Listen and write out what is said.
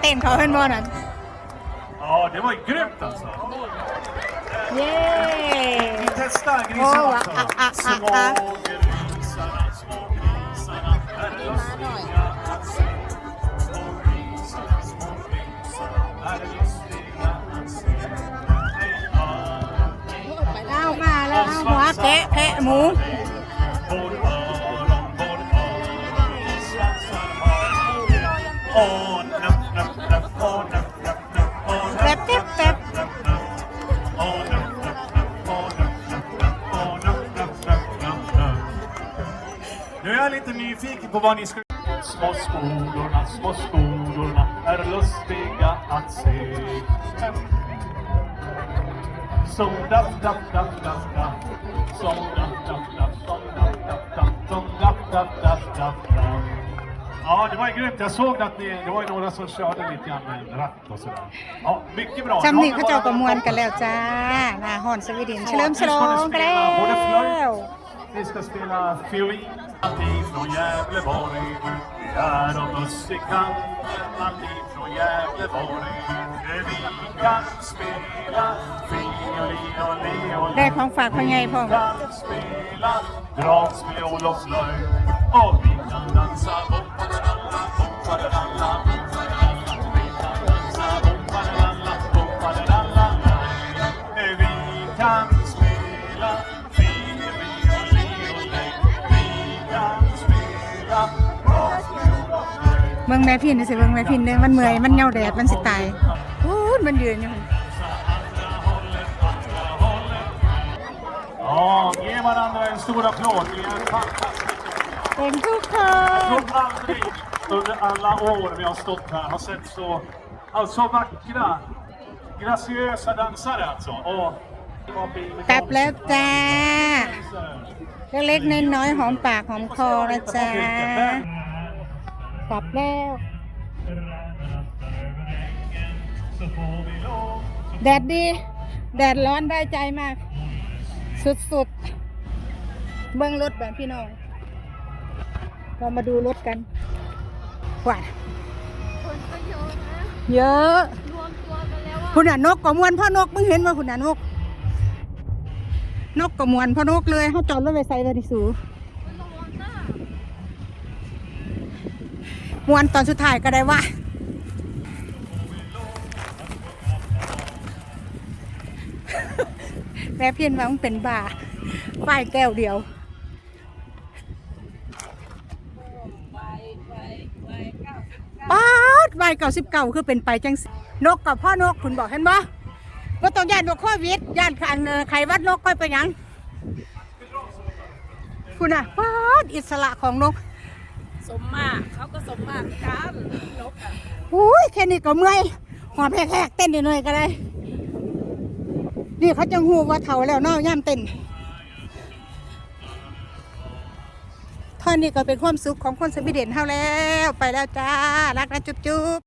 เต้นเขาเห็นบ่นั่น Ja, det var ju grymt alltså. เย้ Vi testar grisarna Åh, också. ah, ah, ah, Små ah. grisarna, små grisarna, är lustiga att se. Små grisarna, små grisarna, är är lite nyfiken på vad ni ska... Små skolorna, små skolorna är lustiga att se. Som daff, daff, daff, daff, daff. Som daff, daff, daff, som daff, daff, daff, som daff, daff, daff, daff, Ja, det var ju grymt. Jag såg att ni, det var ju några som körde lite grann med en ratt och sådär. Ja, mycket bra. จำนี้เขาเจ้าประมวลกันแล้วจ้าหนาหอนสวีเดนเฉลิมฉลองกันแล้ว både flöjt vi ska spela fiolin. Alltid från Gävleborg. Vi är av musikanter. Alltid från Gävleborg. Vi kan spela fiolin och leolin. Det är från farfar jag på. Vi kan spela dragspel och slöjd. Och vi kan dansa bom-faderalla, boppadadalla, boppadadalla. Vi kan spela เมืองแม่พินสิเมืองแม่พินเลยมันเมื่อยมันเหงาแดดมันสิตายอู้มันยืนอยู่อ๋อเยี่ยมังเลยสตอัพโหลดนี่ยตทุกน alla år vi har stått här har sett så alltså vackra, graciösa dansare alltså. Och กับแล้วจ้าเล็กๆน้อยๆหอมปากหอมคอนะจ๊ะกลับแล้ว แดดดี แดดร้อนได้ใจมาก สุด ๆ เบื้องรถแบบพี่น้องเรามาดูรถกันกว่าคนก็เยอะนะเยอะวตัวกันแล้วคุณน่ะนกกับมวนพ่อนกมึงเห็นว่าคุณน่ะนก นกกับมวนพ่อนกเลยเขาจอดรถไปใส่ไปดิสูมวนตอนสุดท้ายก็ได้ว่า แม่เพี้ยนว่า มันเป็นบ่าป้ายแก้วเดียวป๊าดใบเก่าสิบเก่าคือเป็นไปจังนกกับพ่อนกคุณบอกเห็นบ่ว่าต้องย่านนกข้อวิทย่านขังไขวัดนกค่อยไปยังคุณอ่ะป๊าดอิสระของนกสมมาก เขาก็สมมากกันนกอะอุ้ยแค่นี้ก็เมื่อยหอบแหกๆเต้นเหนื่อยก็ได้ นี่เขาจังหูว่าเท่าแล้วเนาะย่ำมเต้นท่อนนี้ก็เป็นความสุขของคนสมีเดนเท่าแล้ว ไปแล้วจ้า รักนะจุ๊บ